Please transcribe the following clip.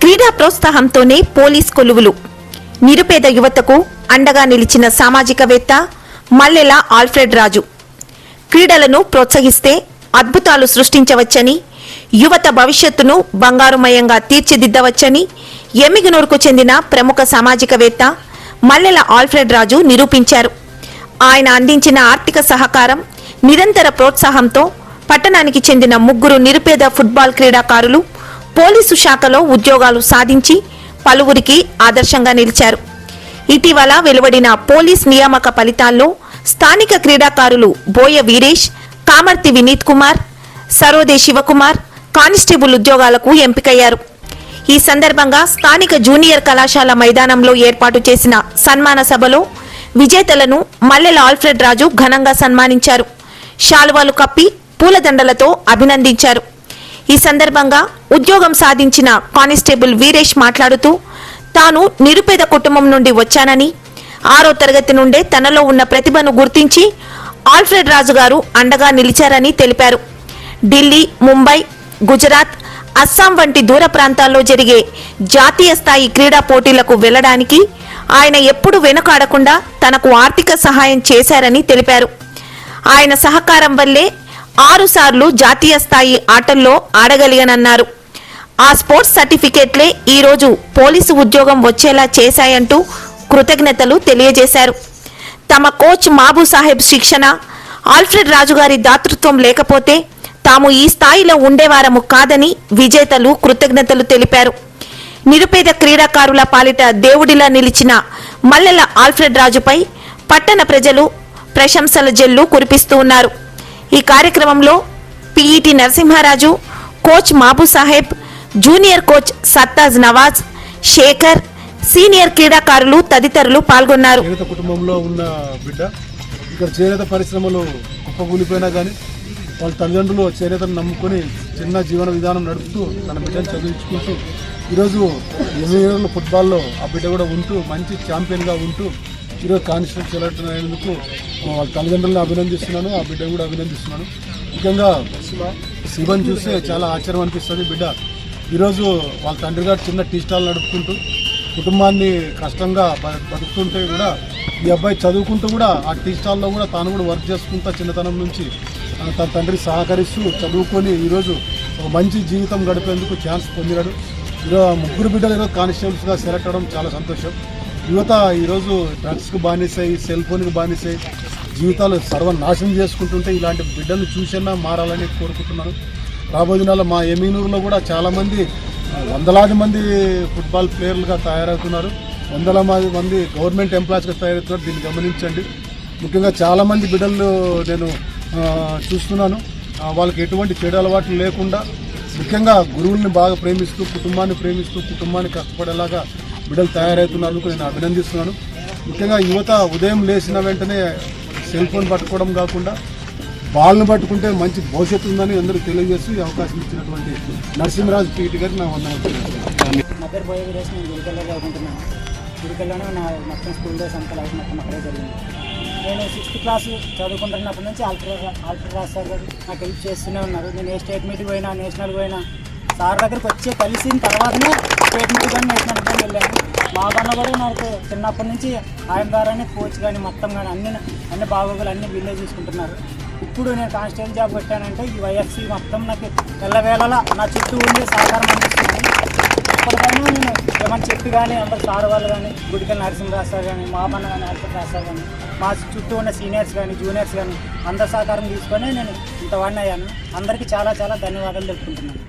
క్రీడా ప్రోత్సాహంతోనే పోలీస్ కొలువులు. నిరుపేద యువతకు అండగా నిలిచిన సామాజికవేత్త మల్లెల ఆల్ఫ్రెడ్ రాజు. క్రీడలను ప్రోత్సహిస్తే అద్భుతాలు సృష్టించవచ్చని యువత భవిష్యత్తును బంగారుమయంగా తీర్చిదిద్దవచ్చని ఎమ్మిగనూరుకు చెందిన ప్రముఖ సామాజికవేత్త మల్లెల ఆల్ఫ్రెడ్ రాజు నిరూపించారు. ఆయన అందించిన ఆర్థిక సహకారం నిరంతర ప్రోత్సాహంతో పట్టణానికి చెందిన ముగ్గురు నిరుపేద ఫుట్బాల్ క్రీడాకారులు పోలీసు శాఖలో ఉద్యోగాలు సాధించి పలువురికి ఆదర్శంగా నిలిచారు. ఇటీవల వెలువడిన పోలీస్ నియామక ఫలితాల్లో స్థానిక క్రీడాకారులు బోయ వీరేష్ కామర్తి వినీత్ కుమార్ సరోదే శివకుమార్ కానిస్టేబుల్ ఉద్యోగాలకు ఎంపికయ్యారు. ఈ సందర్భంగా స్థానిక జూనియర్ కళాశాల మైదానంలో ఏర్పాటు చేసిన సన్మాన సభలో విజేతలను మల్లెల ఆల్ఫ్రెడ్ రాజు ఘనంగా సన్మానించారు. శాలువాలు కప్పి పూలదండలతో అభినందించారు. ఈ సందర్భంగా ఉద్యోగం సాధించిన కానిస్టేబుల్ వీరేష్ మాట్లాడుతూ తాను నిరుపేద కుటుంబం నుండి వచ్చానని ఆరో తరగతి నుండే తనలో ఉన్న ప్రతిభను గుర్తించి ఆల్ఫ్రెడ్ రాజు గారు అండగా నిలిచారని తెలిపారు. ఢిల్లీ ముంబై గుజరాత్ అస్సాం వంటి దూర ప్రాంతాల్లో జరిగే జాతీయ స్థాయి క్రీడా పోటీలకు వెళ్ళడానికి ఆయన ఎప్పుడు వెనుకాడకుండా తనకు ఆర్థిక సహాయం చేశారని తెలిపారు. ఆయన సహకారం వల్లే ఆరుసార్లు జాతీయ స్థాయి ఆటల్లో ఆడగలిగానన్నారు. ఆ స్పోర్ట్స్ సర్టిఫికేట్లే ఈరోజు పోలీసు ఉద్యోగం వచ్చేలా చేశాయంటూ కృతజ్ఞతలు తెలియజేశారు. తమ కోచ్ మాబూ సాహెబ్ శిక్షణ ఆల్ఫ్రెడ్ రాజు గారి దాతృత్వం లేకపోతే తాము ఈ స్థాయిలో ఉండేవారము కాదని విజేతలు కృతజ్ఞతలు తెలిపారు. నిరుపేద క్రీడాకారుల పాలిట దేవుడిలా నిలిచిన మల్లెల ఆల్ఫ్రెడ్ రాజుపై పట్టణ ప్రజలు ప్రశంసల జల్లు కురిపిస్తూ ఉన్నారు. ఈ కార్యక్రమంలో PET Narasimharaju coach Mabu Saheb junior coach Sattaj Nawaz Shekhar senior క్రీడాకారులు తదితరులు పాల్గొన్నారు. కుటుంబంలో ఉన్న బిడ్డ ఇక్కడ చేనేత పరిశ్రమలు కుప్పకూలిపోయినా కానీ వాళ్ళ తల్లిదండ్రులు చేనేతను నమ్ముకొని చిన్న జీవన విధానం నడుపుతూ తన బిడ్డను చదివించుకుంటూ ఈరోజు ఎనిమిది ఫుట్బాల్లో ఆ బిడ్డ కూడా ఉంటూ మంచి ఛాంపియన్గా ఉంటూ ఈరోజు కాన్స్టిట్యూట్ సెలెక్ట్ అయినందుకు వాళ్ళ తల్లిదండ్రులను అభినందిస్తున్నాను ఆ బిడ్డ కూడా అభినందిస్తున్నాను. ముఖ్యంగా శివన్ చూస్తే చాలా ఆశ్చర్యం అనిపిస్తుంది. బిడ్డ ఈరోజు వాళ్ళ తండ్రి గారు చిన్న టీ స్టాల్ నడుపుకుంటూ కుటుంబాన్ని కష్టంగా బతుకుతుంటే కూడా ఈ అబ్బాయి చదువుకుంటూ కూడా ఆ టీ స్టాల్లో కూడా తాను కూడా వర్క్ చేసుకుంటా చిన్నతనం నుంచి తన తండ్రి సహకరిస్తూ చదువుకొని ఈరోజు ఒక మంచి జీవితం గడిపేందుకు ఛాన్స్ పొందినాడు. ఈరోజు ముగ్గురు బిడ్డలు ఈరోజు కానిస్టేబుల్స్గా సెలెక్ట్ అవ్వడం చాలా సంతోషం. యువత ఈరోజు డ్రగ్స్కు బానిసాయి సెల్ ఫోన్కి బానిసాయి జీవితాలు సర్వనాశనం చేసుకుంటుంటే ఇలాంటి బిడ్డలు చూసినా మారాలని కోరుకుంటున్నాను. రాబోయే దినాల్లో మా ఎమీనూరులో కూడా చాలామంది వందలాది మంది ఫుట్బాల్ ప్లేయర్లుగా తయారవుతున్నారు. వందల మంది గవర్నమెంట్ ఎంప్లాయీస్గా తయారవుతున్నారు. దీన్ని గమనించండి. ముఖ్యంగా చాలామంది బిడ్డలు నేను చూస్తున్నాను. వాళ్ళకి ఎటువంటి చెడు అలవాట్లు లేకుండా ముఖ్యంగా గురువుల్ని బాగా ప్రేమిస్తూ కుటుంబాన్ని ప్రేమిస్తూ కుటుంబాన్ని కష్టపడేలాగా బిడ్డలు తయారవుతున్నందుకు నేను అభినందిస్తున్నాను. ముఖ్యంగా యువత ఉదయం లేచిన వెంటనే సెల్ ఫోన్ పట్టుకోవడం కాకుండా బాల్ను పట్టుకుంటే మంచి భవిష్యత్తు ఉందని అందరూ తెలియజేస్తూ ఈ అవకాశం ఇచ్చినటువంటి నరసింహరాజు పీటి గారు నా వందనాలు నా పేరు పోయే వీరేష్ నేను గుడికల్లో చదువుకుంటున్నాను నా మొత్తం స్కూల్ డేస్ అంతా లైఫ్ మొత్తం అక్కడే జరిగింది. నేను సిక్స్త్ క్లాస్ చదువుకుంటున్నప్పటి నుంచి ఆల్ఫ్రా ఆల్ఫ్రా సార్ గారు నాకు హెల్ప్ చేస్తూనే ఉన్నారు. నేను ఏ స్టేట్ మీట్కి పోయినా నేషనల్ పోయినా సార్ దగ్గరికి వచ్చి కలిసిన తర్వాతనే స్టేట్మెంట్ కానీ నేషనల్ కానీ వెళ్ళాను. మా కన్నా కూడా నాకు చిన్నప్పటి నుంచి ఆయన ద్వారానే కోచ్ కానీ మొత్తం కానీ అన్ని అన్ని బాగోగులు అన్ని వీళ్ళే చూసుకుంటున్నారు. ఇప్పుడు నేను కానిస్టేబుల్ జాబ్ కొట్టానంటే ఈ వైఎఫ్సి మొత్తం నాకు ఎల్లవేళలా నా చుట్టూ ఉండే సహకారం అందిస్తుంది. ఇప్పటికైనా నేను ఏమైనా చెప్పి కానీ అందరు సార్ వాళ్ళు కానీ గుడికల్ నరసింహరాజు సార్ కానీ మా అన్న కానీ నరసింహరాజు సార్ కానీ మా చుట్టూ ఉన్న సీనియర్స్ కానీ జూనియర్స్ కానీ అందరి సహకారం తీసుకొని నేను ఇంతవాడిని అయ్యాను. అందరికీ చాలా చాలా ధన్యవాదాలు తెలుపుకుంటున్నాను.